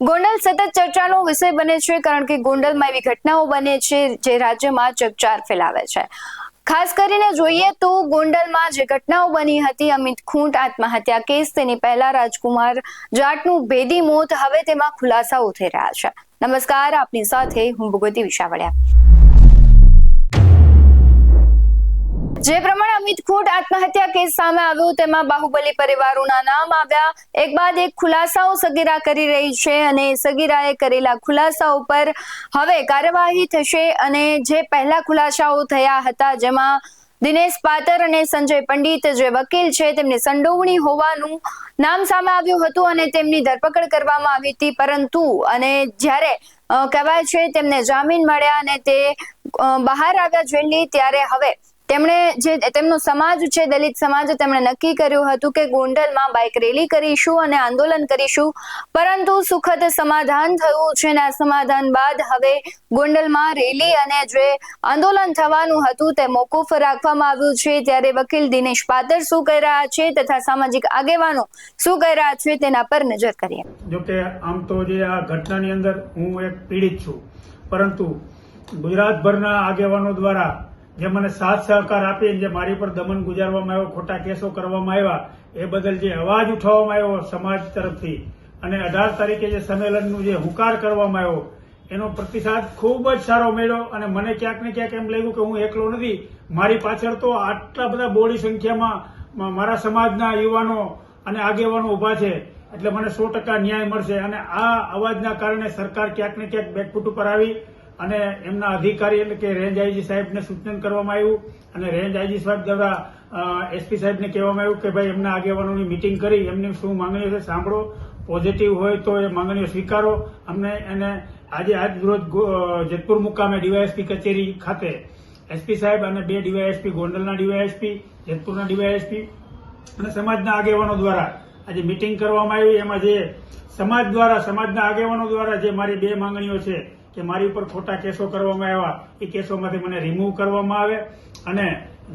ગોંડલ સતત ચર્ચાનો વિષય બને છે, કારણ કે ગોંડલમાં એવી ઘટનાઓ બને છે, જે રાજ્યમાં ચકચાર ફેલાવે છે. ખાસ કરીને જોઈએ તો ગોંડલમાં જે ઘટનાઓ બની હતી, અમિત ખૂંટ આત્મહત્યા કેસ, તેની પહેલા રાજકુમાર જાટનું ભેદી મોત, હવે તેમાં ખુલાસાઓ થઈ રહ્યા છે. નમસ્કાર, આપની સાથે હું ભગવતી વિશાવડિયા. જે અમિત આત્મહત્યા કેસ સામે આવ્યો, તેમાં બાહુબલી પરિવારોના નામ આવ્યા. એક બાદ એક ખુલાસાઓ સગીરા કરી રહી છે અને સગીરાએ કરેલા ખુલાસાઓ પર હવે કાર્યવાહી થશે અને જે પહેલા ખુલાસાઓ થયા હતા, જેમાં દિનેશ પાતર અને સંજય પંડિત જે વકીલ છે, તેમની સંડોવણી હોવાનું નામ સામે આવ્યું હતું અને તેમની ધરપકડ કરવામાં આવી હતી. પરંતુ, અને જ્યારે કહેવાય છે તેમને જામીન મળ્યા અને તે બહાર આવ્યા જેલની, ત્યારે હવે તેમણે જે તેમનો સમાજ છે, દલિત સમાજ તેમણે નક્કી કર્યું હતું કે ગોંડલમાં બાઇક રેલી કરીશું અને આંદોલન કરીશું. પરંતુ સુખદ સમાધાન થયું છે અને આ સમાધાન બાદ હવે ગોંડલમાં રેલી અને જે આંદોલન થવાનું હતું તે મોકૂફ રાખવામાં આવ્યું છે. ત્યારે વકીલ દિનેશ પાદર શું કહી રહ્યા છે તથા સામાજિક આગેવાનો શું કહી રહ્યા છે તેના પર નજર કરીએ. જો કે આમ તો જે આ ઘટનાની અંદર હું એક પીડિત છું. પરંતુ ગુજરાતભરના આગેવાનો દ્વારા જે મને સાથ સહકાર આપી જે મારી પર દમન ગુજારવામાં આવ્યો, ખોટા કેસો કરવામાં આવ્યા, એ બદલ જે અવાજ ઉઠાવવામાં આવ્યો સમાજ તરફથી અને અઢાર તારીખે જે સંમેલનનું જે હુંકાર કરવામાં આવ્યો, એનો પ્રતિસાદ ખૂબ જ સારો મળ્યો અને મને ક્યાંક ને ક્યાંક એમ લાગ્યું કે હું એકલો નથી. મારી પાછળ તો આટલા બધા બોડી સંખ્યામાં મારા સમાજના યુવાનો અને આગેવાનો ઊભા છે, એટલે મને સો ટકા ન્યાય મળશે અને આ અવાજના કારણે સરકાર ક્યાંક ને ક્યાંક બેકફૂટ ઉપર આવી અને એમના અધિકારી એટલે કે રેન્જ આઈજી સાહેબને સૂચન કરવામાં આવ્યું અને રેન્જ આઈજી સાહેબ દ્વારા એસપી સાહેબને કહેવામાં આવ્યું કે ભાઈ એમના આગેવાનોની મિટિંગ કરી, એમની શું માંગણીઓ છે સાંભળો. પોઝિટિવ હોય તો એ માંગણીઓ સ્વીકારો. અમને એને આજે આજ રોજ જેતપુર મુકામે ડીવાયએસપી કચેરી ખાતે એસપી સાહેબ અને બે ડીવાયએસપી, ગોંડલના ડીવાયએસપી, જેતપુરના ડીવાયએસપી અને સમાજના આગેવાનો દ્વારા આજે મિટિંગ કરવામાં આવી. એમાં જે સમાજ દ્વારા, સમાજના આગેવાનો દ્વારા જે મારી બે માંગણીઓ છે કે મારી ઉપર ખોટા કેસો કરવામાં આવ્યા, એ કેસોમાંથી મને રિમૂવ કરવામાં આવે. અને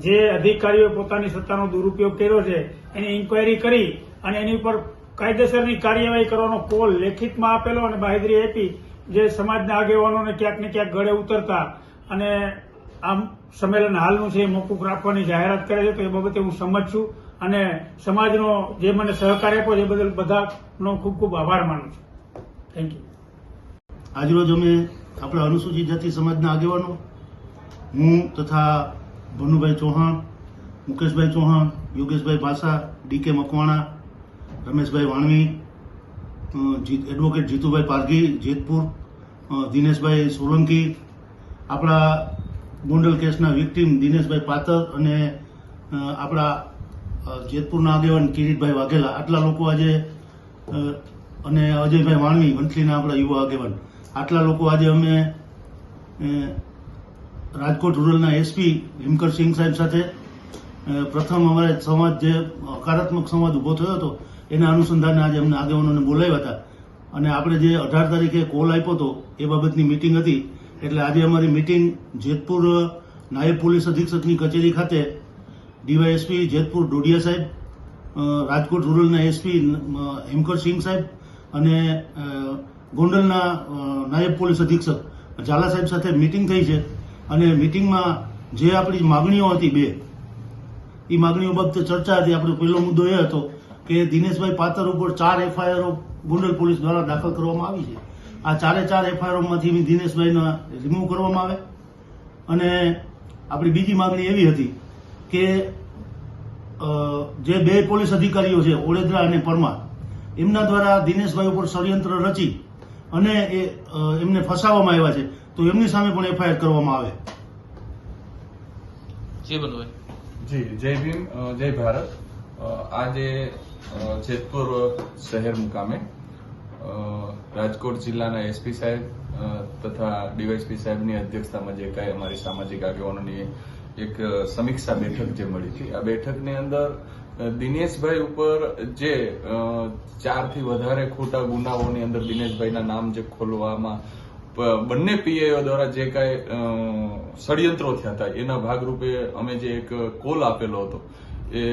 જે અધિકારીઓ પોતાની સત્તાનો દુરુપયોગ કર્યો છે, એની ઇન્કવાયરી કરી અને એની ઉપર કાયદેસરની કાર્યવાહી કરવાનો કોલ લેખિતમાં આપેલો અને બાહેદરી આપી, જે સમાજના આગેવાનોને ક્યાંક ને ક્યાંક ગળે ઉતરતા અને આમ સંમેલન હાલનું છે એ મોકૂફ રાખવાની જાહેરાત કરે છે, તો એ બાબતે હું સમજ છું. અને સમાજનો જે મને સહકાર આપ્યો છે એ બદલ બધાનો ખૂબ ખૂબ આભાર માનું છું. થેન્ક યુ આજરોજ અમે આપણા અનુસૂચિત જાતિ સમાજના આગેવાનો, હું તથા ભનુભાઈ ચૌહાણ, મુકેશભાઈ ચૌહાણ, યોગેશભાઈ ભાસા ડીકે મકવાણા, રમેશભાઈ વાણવી એડવોકેટ જીતુભાઈ પારઘી, જેતપુર દિનેશભાઈ સોલંકી, આપણા ગોંડલ કેસના વિક્ટીમ દિનેશભાઈ પાતર અને આપણા જેતપુરના આગેવાન કિરીટભાઈ વાઘેલા. આટલા લોકો આજે અને અજયભાઈ વાણવી, મંથલીના આપણા યુવા આગેવાન. આટલા લોકો આજે અમે રાજકોટ રૂરલના એસપી હિમકરસિંહ સાહેબ સાથે પ્રથમ અમારે સંવાદ જે હકારાત્મક સંવાદ ઊભો થયો હતો, એના અનુસંધાને આજે અમને આગેવાનોને બોલાવ્યા હતા. અને આપણે જે અઢાર તારીખે કોલ આપ્યો હતો, એ બાબતની મિટિંગ હતી. એટલે આજે અમારી મિટિંગ જેતપુર નાયબ પોલીસ અધિક્ષકની કચેરી ખાતે ડીવાયએસપી જેતપુર ડોડિયા સાહેબ રાજકોટ રૂરલના એસપી હિમકરસિંહ સાહેબ અને ગોંડલના નાયબ પોલીસ અધિક્ષક ઝાલા સાહેબ સાથે મિટિંગ થઈ છે અને મિટિંગમાં જે આપણી માગણીઓ હતી બે એ માગણીઓ બાબતે ચર્ચા હતી. આપણો પહેલો મુદ્દો એ હતો કે દિનેશભાઈ પાતર ઉપર ચાર એફઆઈઆરો ગોંડલ પોલીસ દ્વારા દાખલ કરવામાં આવી છે. આ ચારે ચાર એફઆઈઆરમાંથી દિનેશભાઈને રિમૂવ કરવામાં આવે. અને આપણી બીજી માગણી એવી હતી કે જે બે પોલીસ અધિકારીઓ છે, ઓળેદરા અને પરમાર, એમના દ્વારા દિનેશભાઈ ઉપર ષડયંત્ર રચી અને એ એમને ફસાવવામાં આવ્યા છે. તો એમની સામે પણ એફઆઈઆર કરવામાં આવે. જી જય ભીમ જય ભારત. આજે જેતપુર શહેર મુકામે રાજકોટ જિલ્લાના એસપી સાહેબ તથા ડીવાયસપી સાહેબની અધ્યક્ષતામાં જે કાંઈ અમારી સામાજિક આગેવાનોની એક સમીક્ષા બેઠક જે મળી હતી. આ બેઠકની અંદર દિનેશભાઈ ઉપર જે ચારથી વધારે ખોટા ગુનાઓની અંદર દિનેશભાઈના નામ જે ખોલવામાં બંને પીએઓ દ્વારા જે કાંઈ ષડયંત્રો થયા હતા, એના ભાગરૂપે અમે જે એક કોલ આપેલો હતો, એ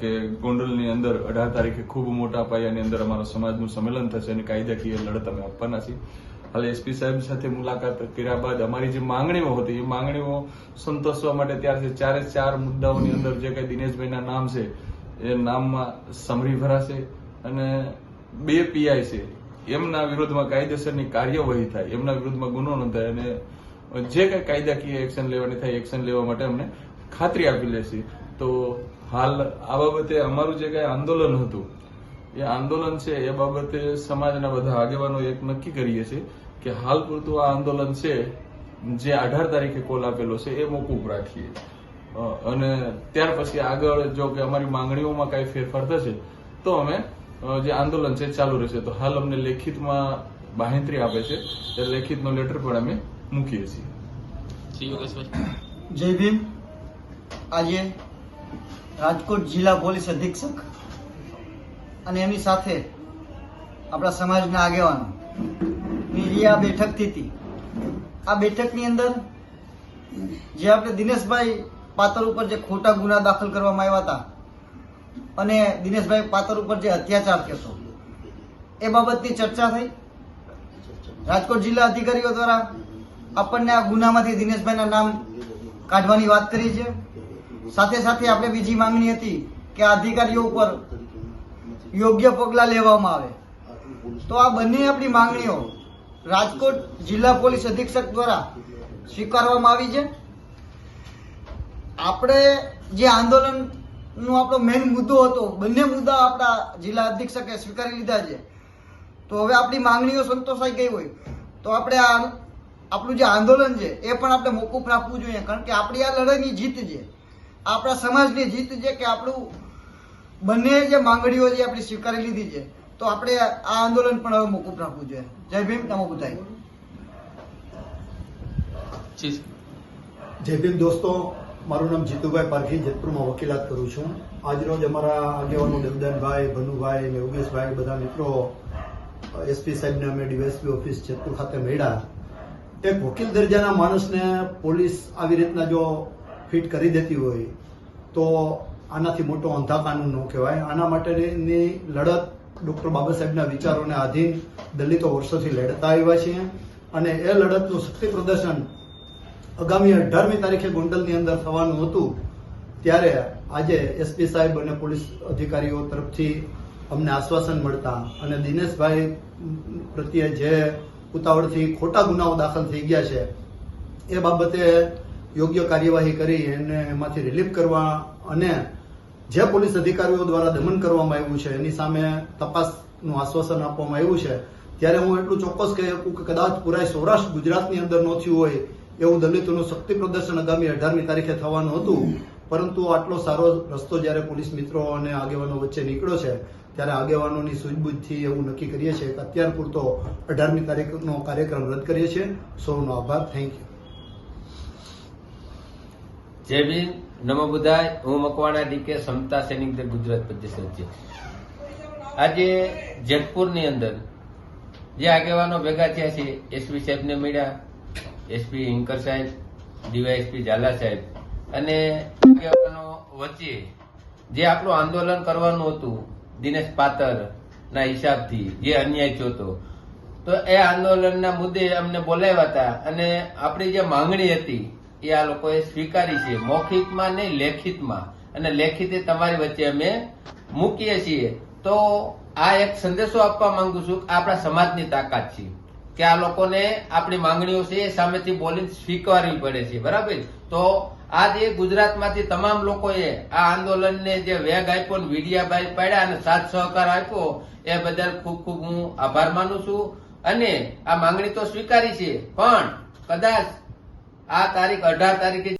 કે ગોંડલની અંદર અઢાર તારીખે ખૂબ મોટા પાયાની અંદર અમારા સમાજનું સંમેલન થશે અને કાયદાકીય લડત અમે આપવાના છીએ. હાલ એસપી સાહેબ સાથે મુલાકાત કર્યા બાદ અમારી જે માંગણીઓ હતી, એ માંગણીઓ સંતોષવા માટે ત્યારથી ચારે ચાર મુદ્દાઓની અંદર જે કઈ દિનેશભાઈના નામ છે એ નામમાં સમરી ભરાશે અને બે પીઆઈ છે. એમના વિરુદ્ધમાં કાયદેસરની કાર્યવાહી થાય, એમના વિરુદ્ધમાં ગુનો નોંધાય અને જે કઈ કાયદાકીય એક્શન લેવાની થાય એક્શન લેવા માટે અમને ખાતરી આપી લેશે. તો હાલ આ બાબતે અમારું જે કઈ આંદોલન હતું, એ આંદોલન છે એ બાબતે સમાજના બધા આગેવાનો એક નક્કી કરીએ છીએ કે હાલ પૂરતું આ આંદોલન છે, જે અઢાર તારીખે કોલ આપેલો છે, એ મોકૂફ રાખીએ. અને ત્યાર પછી આગળ જો કે અમારી માંગણીઓમાં કઈ ફેરફાર થશે તો અમે જે આંદોલન છે ચાલુ રહેશે. તો હાલ અમને લેખિતમાં બાહેંતરી આપે છે એ લેખિતનો લેટર પણ અમે મૂકીએ છીએ. શ્રી જય ભીમ. આજે રાજકોટ જિલ્લા પોલીસ અધિક્ષક અને એમની સાથે આપણા સમાજના આગેવાનો. જે આ બેઠક થઈ આ બેઠકની અંદર જે આપણે દિનેશભાઈ પાતર ઉપર જે ખોટા ગુના દાખલ કરવામાં આવ્યા હતા અને દિનેશભાઈ પાતર ઉપર જે અત્યાચાર કેસો, એ બાબતની ચર્ચા થઈ? રાજકોટ જિલ્લા અધિકારીઓ દ્વારા આપણને આ ગુનામાંથી દિનેશભાઈના નામ કાઢવાની વાત કરી છે. સાથે સાથે આપણે બીજી માંગણી હતી કે અધિકારીઓ ઉપર યોગ્ય પગલાં લેવામાં આવે. તો આ બંને આપણી માંગણીઓ રાજકોટ જિલ્લા પોલીસ અધિક્ષક દ્વારા સ્વીકારવામાં આવી છે. આપણે જે આંદોલનનો આપણો મેઇન મુદ્દો હતો બંને મુદ્દા આપણા જિલ્લા અધિક્ષકે સ્વીકારી લીધા છે. તો હવે આપણી માંગણીઓ સંતોષાઈ ગઈ હોય. તો આપણે આ આપણું જે આંદોલન છે એ પણ આપણે મોકૂફ રાખવું જોઈએ. કારણ કે આપણી આ લડાઈની જીત છે આપણા સમાજની જીત છે કે આપણું બંને જે માંગણીઓ છે આપણી સ્વીકારી લીધી છે. તો આપણે આ આંદોલન પણ હવે મોકૂફ રાખવું જોઈએ. જય ભીમ નમો બુદ્ધાય. જી. જય ભીમ દોસ્તો. મારું નામ જીતુભાઈ પારખી, જેતપુરમાં વકીલાત કરું છું. આજરોજ અમારા આગેવાનો દમદાનભાઈ ભનુભાઈ ને યોગેશભાઈ બધા મિત્રો, એસપી સાહેબને અમે ડીવાયસપી ઓફિસ જેતપુર ખાતે મળ્યા. એક વકીલ દરજાના માણસને પોલીસ આવી રીતના જો ફિટ કરી દેતી હોય, તો આનાથી મોટો અંધા કાનૂન ન કહેવાય. આના માટેની લડત ડૉક્ટર બાબા સાહેબના વિચારોને આધીન દલિતો વર્ષોથી લડતા આવ્યા છીએ. અને એ લડતનું શક્તિ પ્રદર્શન આગામી અઢારમી તારીખે ગોંડલની અંદર થવાનું હતું, ત્યારે આજે એસપી સાહેબ અને પોલીસ અધિકારીઓ તરફથી અમને આશ્વાસન મળતા અને દિનેશભાઈ પ્રત્યે જે ઉતાવળથી ખોટા ગુનાઓ દાખલ થઈ ગયા છે, એ બાબતે યોગ્ય કાર્યવાહી કરી એને એમાંથી રિલીફ કરવા અને જે પોલીસ અધિકારીઓ દ્વારા દમન કરવામાં આવ્યું છે, એની સામે તપાસનું આશ્વાસન આપવામાં આવ્યું છે. ત્યારે હું એટલું ચોક્કસ કહી શકું કે કદાચ પૂરા સૌરાષ્ટ્ર ગુજરાતની અંદર ન હોય એવું દલિતોનું શક્તિ પ્રદર્શન આગામી અઢારમી તારીખે થવાનું હતું. પરંતુ આટલો સારો રસ્તો જ્યારે પોલીસ મિત્રો અને આગેવાનો વચ્ચે નીકળ્યો છે, ત્યારે આગેવાનોની સૂઝબૂઝથી એવું નક્કી કરીએ છીએ કે અત્યાર પૂરતો અઢારમી તારીખનો કાર્યક્રમ રદ કરીએ છીએ. સૌનો આભાર. થેન્ક યુ જય ભીમ. નમો બુધાય. હું મકવાણા ડીકે સમતા સૈનિક દળ ગુજરાત પ્રદેશ અધ્યક્ષ આજે જેતપુરની અંદર જે આગેવાનો ભેગા થયા છે એસપી સાહેબને મળ્યા એસપી ઇન્કર સાહેબ, ડીવાયએસપી ઝાલા સાહેબ અને વચ્ચે જે આપણું આંદોલન કરવાનું હતું, દિનેશ પાતર ના હિસાબથી, જે અન્યાય થયો તો એ આંદોલનના મુદ્દે અમને બોલાવ્યા હતા અને આપણી જે માંગણી હતી, એ આ લોકોએ સ્વીકારી છે. મૌખિકમાં નહીં, લેખિતમાં. અને લેખિતે તમારી વચ્ચે અમે મૂકીએ છીએ. તો આ એક સંદેશો આપવા માંગુ છું કે આપણા સમાજની તાકાત છે. કે આ લોકોને આપણી માંગણીઓ છે એ સામેથી બોલીને સ્વીકારવી પડે છે, બરાબર? તો આજે ગુજરાતમાંથી તમામ લોકોએ આ આંદોલનને જે વેગ આપ્યો ને વિડિયાભાઈ પાડ્યા અને સાથ સહકાર આપ્યો, એ બદલ ખૂબ ખૂબ હું આભાર માનું છું. અને આ માંગણી તો સ્વીકારી છે, પણ કદાચ આ તારીખ અઢાર તારીખે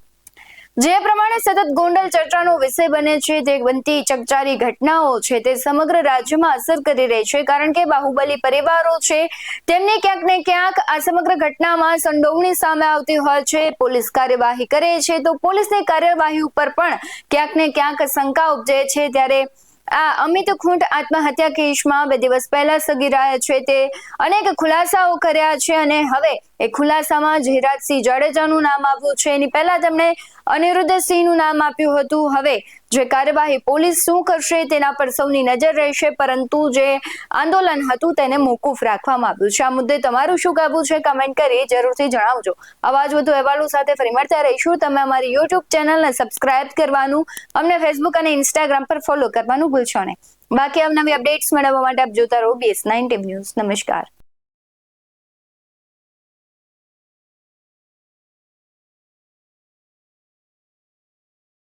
જે પ્રમાણે સતત ગોંડલ ચર્ચાનો વિષય બને છે તે બનતી ચકચારી ઘટનાઓ છે, તે સમગ્ર રાજ્યમાં અસર કરી રહી છે, કારણ કે બાહુબલી પરિવારો છે, તેમને ક્યાંક ને ક્યાંક આ સમગ્ર ઘટનામાં સંડોવણી સામે આવતી હોય છે, પોલીસ કાર્યવાહી કરે છે, તો પોલીસની કાર્યવાહી ઉપર પણ ક્યાંક ને ક્યાંક શંકા ઉપજે છે, ત્યારે આ અમિત ખૂંટ આત્મહત્યા કેસમાં બે દિવસ પહેલા સગીરાએ છે, તે અનેક ખુલાસાઓ કર્યા છે અને હવે એ ખુલાસામાં જયરાજસિંહ જાડેજાનું નામ આવ્યું છે, એની પહેલા તેમણે અનિરુદ્ધ સિંહનું નામ આપ્યું હતું. હવે જે કાર્યવાહી પોલીસ શું કરશે તેના પર સૌની નજર રહેશે, પરંતુ જે આંદોલન હતું તેને મોકૂફ રાખવામાં આવ્યું છે. આ મુદ્દે તમારું શું કહેવું છે? કમેન્ટ કરી જરૂરથી જણાવજો. આવા જ વધુ અહેવાલો સાથે ફરી મળતા રહીશું. તમે અમારી યુટ્યુબ ચેનલને સબસ્ક્રાઇબ કરવાનું, અમને ફેસબુક અને ઇન્સ્ટાગ્રામ પર ફોલો કરવાનું ભૂલશો નહીં. બાકી અવનવી અપડેટ્સ મેળવવા માટે આપ જોતા રહો બીએસ નાઇન ટીમ ન્યૂઝ નમસ્કાર.